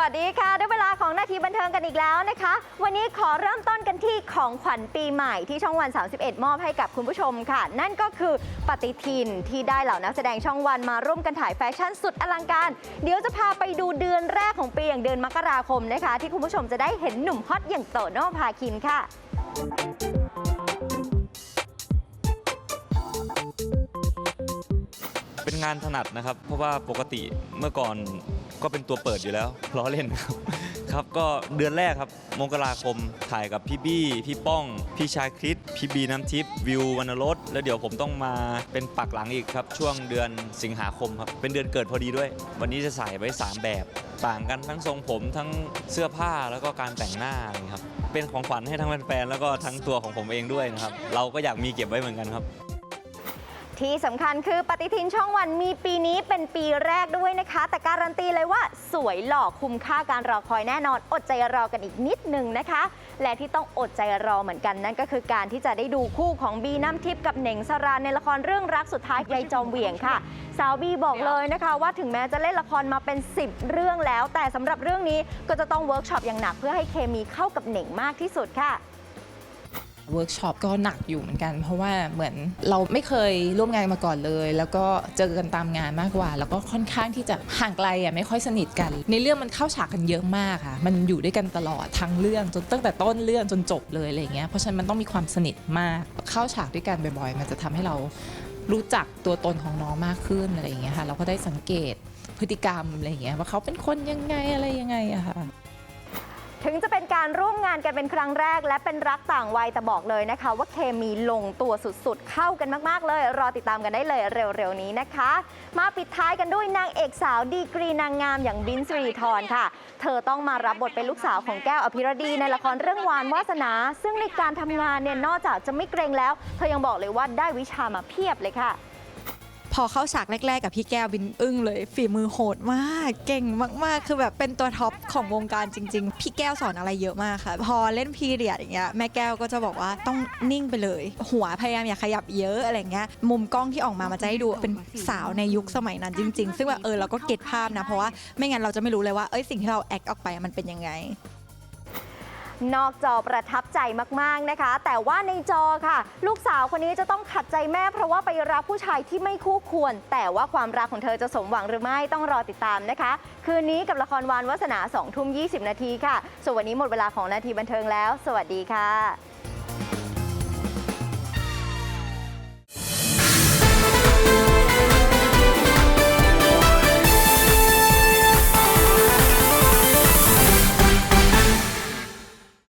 วัสดีค่ะได้เวลาของนาทีบันเทิงกันอีกแล้วนะคะ วันนี้ขอเริ่มต้นกันที่ของขวัญปีใหม่ที่ช่องวัน 31 มอบให้กับคุณผู้ชมค่ะ นั่นก็คือปฏิทินที่ได้เหล่านักแสดงช่องวันมาร่วมกันถ่ายแฟชั่นสุดอลังการ เดี๋ยวจะพาไปดูเดือนแรกของปีอย่างเดือนมกราคมนะคะ ที่คุณผู้ชมจะได้เห็นหนุ่มฮอตอย่างโตโน่พาคินค่ะเป็นงานถนัดนะครับ เพราะว่าปกติเมื่อก่อน ก็เป็นตัวเปิดอยู่แล้วล้อเล่นครับครับก็เดือนแรกครับมกราคมถ่ายกับพี่บี้ พี่ป้อง พี่ชายคริสพี่บีน้ำทิพย์วิววรรณรสแล้วเดี๋ยวผมต้องมาเป็นปักหลังอีกครับ ช่วงเดือนสิงหาคมครับ เป็นเดือนเกิดพอดีด้วย วันนี้จะใส่ไว้ 3 แบบ ต่างกันทั้งทรงผมทั้งเสื้อผ้าแล้วก็การแต่งหน้าครับเป็นของขวัญให้ทั้งแฟนๆแล้วก็ทั้งตัวของผมเองด้วยนะครับเราก็อยากมีเก็บไว้เหมือนกันครับ ที่สำคัญคือปฏิทินช่องวันมีปีนี้เป็นปีแรกด้วยนะคะ แต่การันตีเลยว่าสวยหล่อคุ้มค่าการรอคอยแน่นอน อดใจรอกันอีกนิดนึงนะคะ และที่ต้องอดใจรอเหมือนกันนั่นก็คือการที่จะได้ดูคู่ของบีน้ำทิพย์กับเหน่งสรานในละครเรื่องรักสุดท้ายยายจอมเหวี่ยงค่ะ สาวบีบอกเลยนะคะ ว่าถึงแม้จะเล่นละครมาเป็น 10 เรื่องแล้ว แต่สำหรับเรื่องนี้ก็จะต้องเวิร์กช็อปอย่างหนักเพื่อให้เคมีเข้ากับเหน่งมากที่สุดค่ะ เวิร์กช็อปก็หนักอยู่เหมือนกัน เพราะว่าเหมือนเราไม่เคยร่วมงานมาก่อนเลย แล้วก็เจอกันตามงานมากกว่า แล้วก็ค่อนข้างที่จะห่างไกลอะไม่ค่อยสนิทกัน ในเรื่องมันเข้าฉากกันเยอะมากค่ะ มันอยู่ด้วยกันตลอดทั้งเรื่องจนตั้งแต่ต้นเรื่องจนจบเลยอะไรเงี้ยเพราะฉะนั้นมันต้องมีความสนิทมากเข้าฉากด้วยกันบ่อยๆ มันจะทำให้เรารู้จักตัวตนของน้องมากขึ้นอะไรอย่างเงี้ยค่ะเราก็ได้สังเกตพฤติกรรมอะไรอย่างเงี้ยว่าเขาเป็นคนยังไงอะไรยังไงอะค่ะ ถึงจะเป็นการร่วมงานกันเป็นครั้งแรก และเป็นรักต่างวัยแต่บอกเลยนะคะ ว่าเคมีลงตัวสุดๆ เข้ากันมากๆเลย รอติดตามกันได้เลยเร็วๆนี้นะคะ มาปิดท้ายกันด้วยนางเอกสาวดีกรีนางงามอย่างบินสิริธรค่ะ เธอต้องมารับบทเป็นลูกสาวของแก้วอภิรดีในละครเรื่องวานวาสนา ซึ่งในการทำงานเนี่ยนอกจากจะไม่เกรงแล้ว เธอยังบอกเลยว่าได้วิชามาเพียบเลยค่ะ พอเข้าฉากแรก ๆ กับพี่แก้วบินอึ้งเลย ฝีมือโหดมาก เก่งมากๆ คือแบบเป็นตัวท็อปของวงการจริง ๆ พี่แก้วสอนอะไรเยอะมากค่ะ พอเล่นพีเรียดอย่างเงี้ยแม่แก้วก็จะบอกว่าต้องนิ่งไปเลย หัวพยายามอย่าขยับเยอะอะไรเงี้ยมุมกล้องที่ออกมามันจะให้ดูเป็นสาวในยุคสมัยนั้นจริง ๆ ซึ่งแบบเออเราก็เก็ตภาพนะเพราะว่าไม่งั้นเราจะไม่รู้เลยว่าเอ้ยสิ่งที่เราแอคออกไปมันเป็นยังไง นอกจอประทับใจมากๆนะคะ แต่ว่าในจอค่ะ ลูกสาวคนนี้จะต้องขัดใจแม่ เพราะว่าไปรักผู้ชายที่ไม่คู่ควร แต่ว่าความรักของเธอจะสมหวังหรือไม่ต้องรอติดตามนะคะ คืนนี้กับละครวานวัสนา2ทุ่ม20 นาทีค่ะส่วนวันนี้หมดเวลาของนาทีบันเทิงแล้ว สวัสดีค่ะ